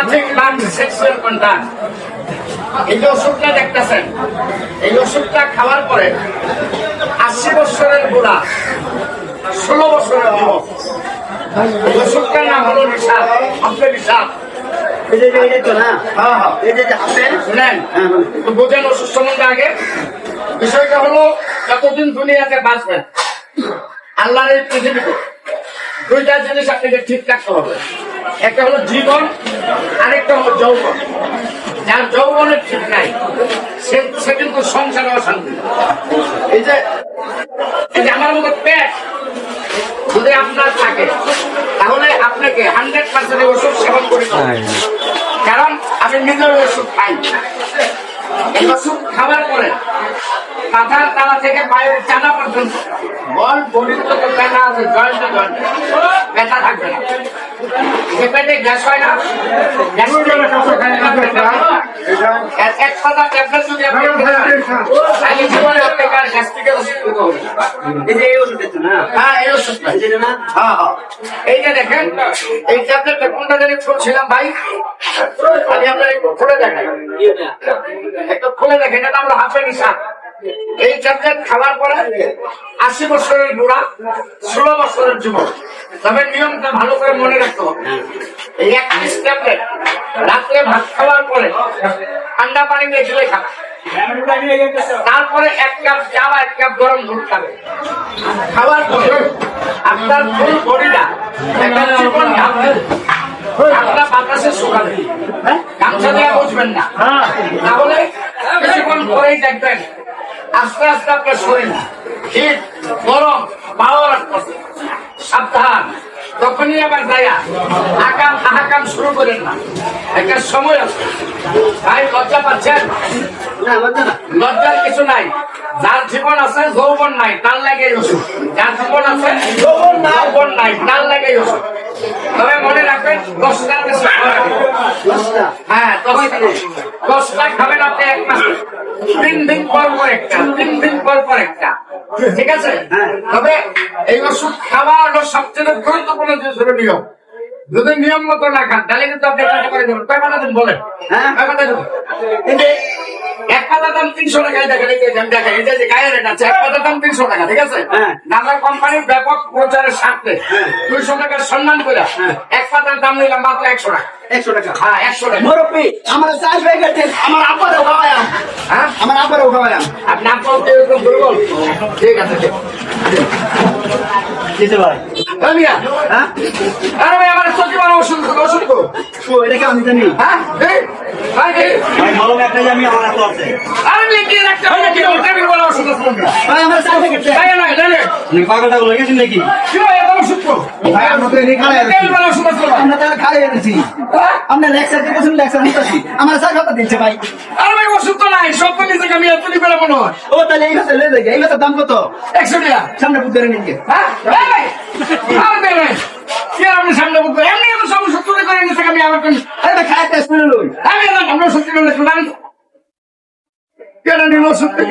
Nothing but sexual contact এই যে ওষুধটা দেখতেছেন? এই ওষুধটা খাওয়ার পরে আশি বছরের বুড়া ষোলো বছরের যুবক। এই ওষুধটার নাম হলো হাতে বোঝেন ওষুধ সম্বন্ধে আগে। বিষয়টা হলো যতদিন দুনিয়াতে বাঁচবেন আল্লাহর পৃথিবীতে দুইটা জিনিস আপনাকে ঠিক রাখতে হবে। একটা হলো জীবন আরেকটা হলো যৌবন। যার যৌবনের ঠিক নাই সে সে কিন্তু সংসারে অশান্তি। এই যে আমার মতো পেট যদি আপনার থাকে তাহলে আপনাকে হান্ড্রেড পার্সেন্ট ওষুধ সেবন করতে হবে। কারণ আমি নিজের ওষুধ খাই। এই ওষুধ খাবার পরে মাথার তালা থেকে পায়ের চানা পর্যন্ত। বল বডির যত ব্যথা আছে? জয়েন্টে জয়েন্টে ব্যথা থাকবে না। যে পেটে গ্যাস হয় না। গ্যাস এক সাদা ট্যাবলেট যদি আপনি তাহলে জীবনে আপনাকে আর গ্যাস্ট্রিকের অসুবিধা হবে। এই যে এই ওষুধ না হ্যাঁ? এই ওষুধটা। এই যে না হ্যাঁ, হ্যাঁ। এই যে দেখেন এই ট্যাবলেটটা কোনটা জানি খুলছিলাম ভাই। আমি আপনার একটু খুলে দেখাই। একটু খুলে দেখেন এটা আমরা হাফে নিশা এই ট্যাবলেট খাওয়ার পরে আশি বছরের বুড়া ষোলো বছরের যুবক। তবে নিয়মটা ভালো করে মনে রাখতে হবে। এই এক পিস ট্যাবলেট রাত্রে ভাত খাওয়ার পরে ঠান্ডা পানি দিয়ে খাবে। তারপরে এক কাপ চা বা এক কাপ গরম দুধ খাবে। খাওয়ার পরে আপনার ফুল বডিটা একটা জীবন ঢাকবে আপনার বাতাসে শুকাবে। গামছা দিয়ে বুঝবেন না। তাহলে কিছুক্ষণ পরেই দেখবেন আস্তে আস্তে আপনার শরীর শীত গরম পাওয়ার সাবধান। তখনই আবার যায়া আকাম হাহাকাম শুরু করেন না। একটা সময় আছে। ভাই লজ্জা পাচ্ছেন? লজ্জার কিছু নাই। যার জীবন আছে যৌবন নাই তার লাগে যার জীবন আছে যৌবন নাই নাই তার লাগে তবে মনে রাখবেন দশটা হ্যাঁ দশটা দশটা খাবেন আপনি এক মাস। তিন দিন পর পর একটা তিন দিন পর পর একটা। ঠিক আছে? তবে এই ওষুধ খাওয়া হলো সবচেয়ে গুরুত্বপূর্ণ নিয়ম। যদি নিয়ম মতো না খান তাহলে কিন্তু আপনি কাজ করে দেবেন কয় দিন বলেন? হ্যাঁ। কয় দেবেন কিন্তু এক দাম তিনশো টাকা এই যে গায়ের এক দাম তিনশো টাকা ঠিক আছে? হ্যাঁ। কোম্পানির ব্যাপক প্রচারের স্বার্থে দুইশো টাকার সম্মান করে এক পাতার দাম নিলাম মাত্র একশো টাকা। একশো টাকা। হ্যাঁ একশো টাকা। মুরব্বী আমার চাষ হয়ে গেছে আমার খাওয়ায়াম হ্যাঁ? আমার খাওয়ায়াম আপনি আপনার এরকম দুর্বল। ঠিক আছে ঠিক। হ্যাঁ আরে ভাই আমার মানে ওষুধ ওষুধ তো ও এটা কি আমি জানি? হ্যাঁ? আমার হয় না। ভাই আমার হয়ে পাগলটা গুলো গেছেন নাকি? হয় ওষুধ তো? আমরা হ্যাঁ? দিচ্ছে ভাই। ওষুধ নাই সব তো আমি এত নিবে মনে হয়। ও তাহলে এই গাছে লেগে এই গাছের দাম কত? একশো টাকা। সামনে বুঝতে নিয়ে হ্যাঁ এই ভাই, আর দেয় নাই। কি আর আপনি সামনে বুঝবেন এমনি আমি সব ওষুধ তুলে করে কোন আরে টেস্ট করে লই। আমি এলাম আমরা সত্যি বলে শুনলাম কেন নিল সত্যি।